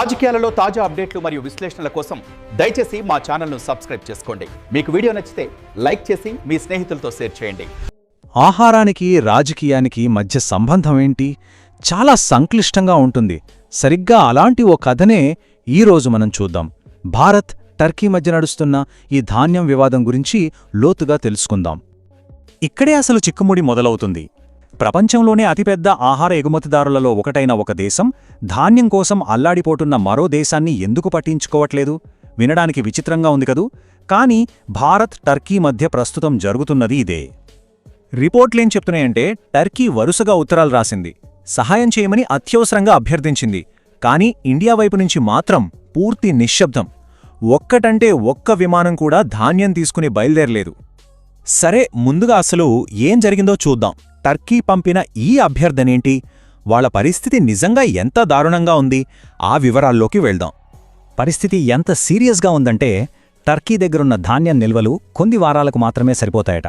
రాజకీయాలలో తాజా అప్డేట్లు మరియు విశ్లేషణల కోసం దయచేసి మా ఛానల్ను సబ్స్క్రైబ్ చేసుకోండి. మీకు వీడియో నచ్చితే లైక్ చేసి మీ స్నేహితులతో షేర్ చేయండి. ఆహారానికి రాజకీయానికి మధ్య సంబంధం ఏంటి? చాలా సంక్లిష్టంగా ఉంటుంది. సరిగ్గా అలాంటి ఓ కథనే ఈరోజు మనం చూద్దాం. భారత్ టర్కీ మధ్య నడుస్తున్న ఈ ధాన్యం వివాదం గురించి లోతుగా తెలుసుకుందాం. ఇక్కడే అసలు చిక్కుముడి మొదలవుతుంది. ప్రపంచంలోనే అతిపెద్ద ఆహార ఎగుమతిదారులలో ఒకటైన ఒక దేశం ధాన్యం కోసం అల్లాడిపోటున్న మరో దేశాన్ని ఎందుకు పట్టించుకోవట్లేదు? వినడానికి విచిత్రంగా ఉంది కదూ? కానీ భారత్ టర్కీ మధ్య ప్రస్తుతం జరుగుతున్నది ఇదే. రిపోర్ట్లేం చెప్తున్నాయంటే టర్కీ వరుసగా ఉత్తరాలు రాసింది. సహాయం చేయమని అత్యవసరంగా అభ్యర్థించింది. కానీ ఇండియా వైపు నుంచి మాత్రం పూర్తి నిశ్శబ్దం. ఒక్కటంటే ఒక్క విమానం కూడా ధాన్యం తీసుకుని బయలుదేరలేదు. సరే ముందుగా అసలు ఏం జరిగిందో చూద్దాం. టర్కీ పంపిన ఈ అభ్యర్థనేంటి? వాళ్ళ పరిస్థితి నిజంగా ఎంత దారుణంగా ఉంది? ఆ వివరాల్లోకి వెళ్దాం. పరిస్థితి ఎంత సీరియస్గా ఉందంటే టర్కీ దగ్గరున్న ధాన్యం నిల్వలు కొన్ని వారాలకు మాత్రమే సరిపోతాయట.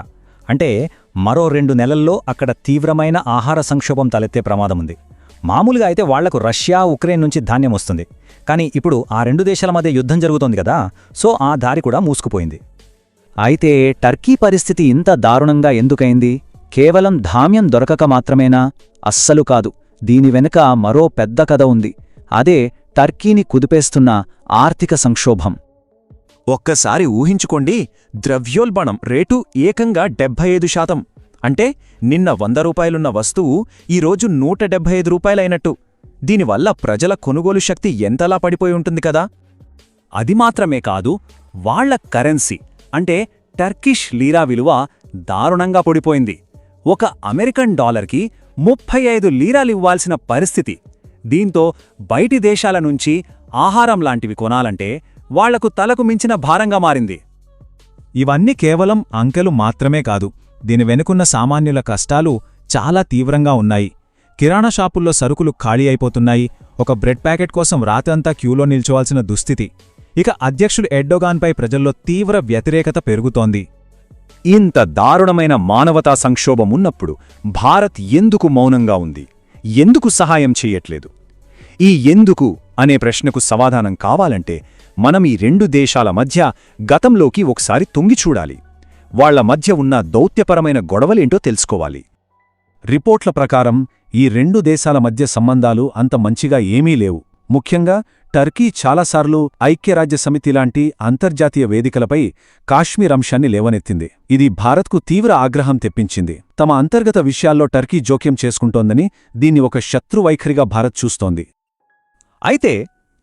అంటే మరో రెండు నెలల్లో అక్కడ తీవ్రమైన ఆహార సంక్షోభం తలెత్తే ప్రమాదముంది మామూలుగా అయితే వాళ్ళకు రష్యా ఉక్రెయిన్ నుంచి ధాన్యం వస్తుంది. కానీ ఇప్పుడు ఆ రెండు దేశాల మధ్య యుద్ధం జరుగుతోంది కదా సో ఆ దారి కూడా మూసుకుపోయింది. అయితే టర్కీ పరిస్థితి ఇంత దారుణంగా ఎందుకైంది కేవలం ధాన్యం దొరకక మాత్రమేనా? అస్సలు కాదు. దీని వెనుక మరో పెద్ద కథ ఉంది. అదే టర్కీని కుదిపేస్తున్న ఆర్థిక సంక్షోభం. ఒక్కసారి ఊహించుకోండి ద్రవ్యోల్బణం రేటు ఏకంగా డెబ్భై ఐదు శాతం. అంటే నిన్న వంద రూపాయలున్న వస్తువు ఈరోజు నూట డెబ్భై ఐదు రూపాయలైనట్టు. దీనివల్ల ప్రజల కొనుగోలు శక్తి ఎంతలా పడిపోయి ఉంటుంది కదా? అది మాత్రమే కాదు వాళ్ళ కరెన్సీ. అంటే టర్కిష్ లీరా విలువ దారుణంగా పడిపోయింది. ఒక అమెరికన్ డాలర్కి ముప్పై ఐదు లీరాలివ్వాల్సిన పరిస్థితి. దీంతో బయటి దేశాల నుంచి ఆహారం లాంటివి కొనాలంటే వాళ్ళకు తలకు మించిన భారంగా మారింది. ఇవన్నీ కేవలం అంకెలు మాత్రమే కాదు దీని వెనుకున్న సామాన్యుల కష్టాలు చాలా తీవ్రంగా ఉన్నాయి. కిరాణా షాపుల్లో సరుకులు ఖాళీ అయిపోతున్నాయి ఒక బ్రెడ్ ప్యాకెట్ కోసం రాతంతా క్యూలో నిల్చోవాల్సిన దుస్థితి. ఇక అధ్యక్షుడు ఎడ్డోగాన్పై ప్రజల్లో తీవ్ర వ్యతిరేకత పెరుగుతోంది. ఇంత దారుణమైన మానవతా సంక్షోభమున్నప్పుడు భారత్ ఎందుకు మౌనంగా ఉంది? ఎందుకు సహాయం చెయ్యట్లేదు ఈ ఎందుకు అనే ప్రశ్నకు సమాధానం కావాలంటే మనం ఈ రెండు దేశాల మధ్య గతంలోకి ఒకసారి తొంగిచూడాలి వాళ్ళ మధ్య ఉన్న దౌత్యపరమైన గొడవలేంటో తెలుసుకోవాలి. రిపోర్ట్ల ప్రకారం ఈ రెండు దేశాల మధ్య సంబంధాలు అంత మంచిగా ఏమీ లేవు. ముఖ్యంగా టర్కీ చాలాసార్లు ఐక్యరాజ్య సమితి లాంటి అంతర్జాతీయ వేదికలపై కాశ్మీర్ అంశాన్ని లేవనెత్తింది. ఇది భారత్కు తీవ్ర ఆగ్రహం తెప్పించింది. తమ అంతర్గత విషయాల్లో టర్కీ జోక్యం చేసుకుంటోందని దీన్ని ఒక శత్రువైఖరిగా భారత్ చూస్తోంది. అయితే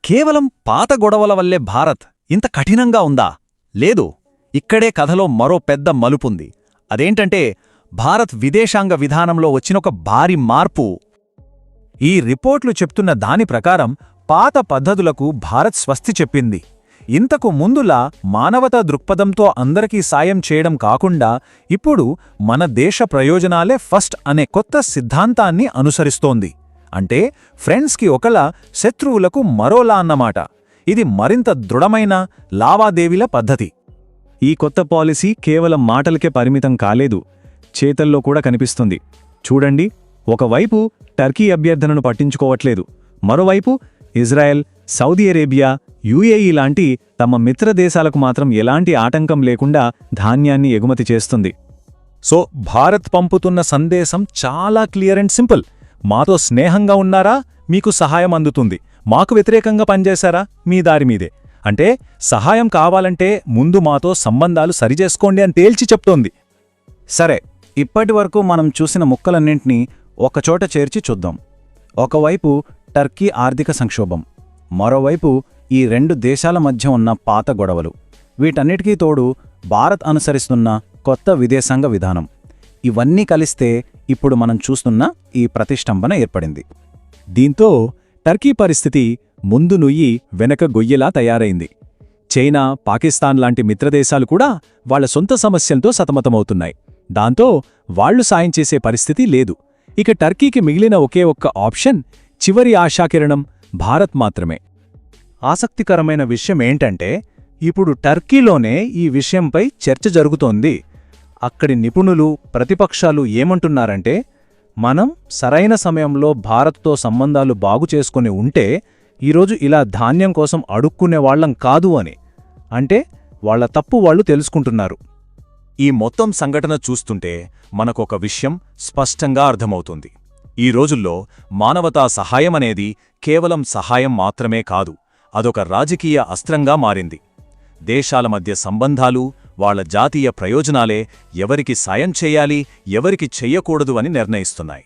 కేవలం పాత గొడవల వల్లే భారత్ ఇంత కఠినంగా ఉందా? లేదు. ఇక్కడే కథలో మరో పెద్ద మలుపుంది. అదేంటంటే భారత్ విదేశాంగ విధానంలో వచ్చినొక భారీ మార్పు. ఈ రిపోర్ట్లు చెప్తున్న దాని ప్రకారం పాత పద్ధతులకు భారత్ స్వస్తి చెప్పింది. ఇంతకు ముందులా మానవతా దృక్పథంతో అందరికీ సాయం చేయడం కాకుండా ఇప్పుడు మన దేశ ప్రయోజనాలే ఫస్ట్ అనే కొత్త సిద్ధాంతాన్ని అనుసరిస్తోంది. అంటే ఫ్రెండ్స్కి ఒకలా శత్రువులకు మరోలా అన్నమాట. ఇది మరింత దృఢమైన లావాదేవీల పద్ధతి. ఈ కొత్త పాలసీ కేవలం మాటలకే పరిమితం కాలేదు చేతల్లో కూడా కనిపిస్తుంది. చూడండి ఒకవైపు టర్కీ అభ్యర్థనను పట్టించుకోవట్లేదు మరోవైపు ఇజ్రాయెల్ సౌదీ అరేబియా యుఏఈ లాంటి తమ మిత్ర దేశాలకు మాత్రం ఎలాంటి ఆటంకం లేకుండా ధాన్యాన్ని ఎగుమతి చేస్తుంది. సో భారత్ పంపుతున్న సందేశం చాలా క్లియర్ అండ్ సింపుల్. మాతో స్నేహంగా ఉన్నారా? మీకు సహాయం అందుతుంది. మాకు వ్యతిరేకంగా పనిచేశారా? మీ దారి మీదే. అంటే సహాయం కావాలంటే ముందు మాతో సంబంధాలు సరిచేసుకోండి అని తేల్చి చెప్తోంది. సరే ఇప్పటివరకు మనం చూసిన ముక్కలన్నింటినీ ఒకచోట చేర్చి చూద్దాం. ఒకవైపు టర్కీ ఆర్థిక సంక్షోభం. మరోవైపు ఈ రెండు దేశాల మధ్య ఉన్న పాత గొడవలు. వీటన్నిటికీ తోడు భారత్ అనుసరిస్తున్న కొత్త విదేశాంగ విధానం. ఇవన్నీ కలిస్తే ఇప్పుడు మనం చూస్తున్న ఈ ప్రతిష్టంభన ఏర్పడింది. దీంతో టర్కీ పరిస్థితి ముందు నుయ్యి వెనక గొయ్యలా తయారైంది. చైనా పాకిస్తాన్ లాంటి మిత్రదేశాలు కూడా వాళ్ళ సొంత సమస్యలతో సతమతమవుతున్నాయి. దాంతో వాళ్ళు సాయం చేసే పరిస్థితి లేదు. ఇక టర్కీకి మిగిలిన ఒకే ఒక్క ఆప్షన్ చివరి ఆశాకిరణం భారత్ మాత్రమే. ఆసక్తికరమైన విషయం ఏంటంటే ఇప్పుడు టర్కీలోనే ఈ విషయంపై చర్చ జరుగుతోంది. అక్కడి నిపుణులు ప్రతిపక్షాలు ఏమంటున్నారంటే మనం సరైన సమయంలో భారత్తో సంబంధాలు బాగు చేసుకుని ఉంటే ఈరోజు ఇలా ధాన్యం కోసం అడుక్కునేవాళ్ళం కాదు అని. అంటే వాళ్ళ తప్పు వాళ్ళు తెలుసుకుంటున్నారు. ఈ మొత్తం సంఘటన చూస్తుంటే మనకొక విషయం స్పష్టంగా అర్థమవుతుంది. ఈ రోజుల్లో మానవతా సహాయమనేది కేవలం సహాయం మాత్రమే కాదు అదొక రాజకీయ అస్త్రంగా మారింది. దేశాల మధ్య సంబంధాలు వాళ్ళ జాతీయ ప్రయోజనాలే ఎవరికి సాయం చేయాలి ఎవరికి చెయ్యకూడదు అని నిర్ణయిస్తున్నాయి.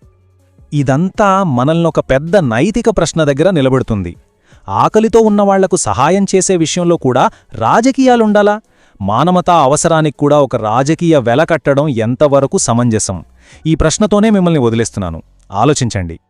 ఇదంతా మనల్నొక పెద్ద నైతిక ప్రశ్న దగ్గర నిలబెడుతుంది. ఆకలితో ఉన్నవాళ్ళకు సహాయం చేసే విషయంలో కూడా రాజకీయాలుండాలా? మానవతా అవసరానికి కూడా ఒక రాజకీయ వెల కట్టడం ఎంతవరకు సమంజసం? ఈ ప్రశ్నతోనే మిమ్మల్ని వదిలేస్తున్నాను. ఆలోచించండి.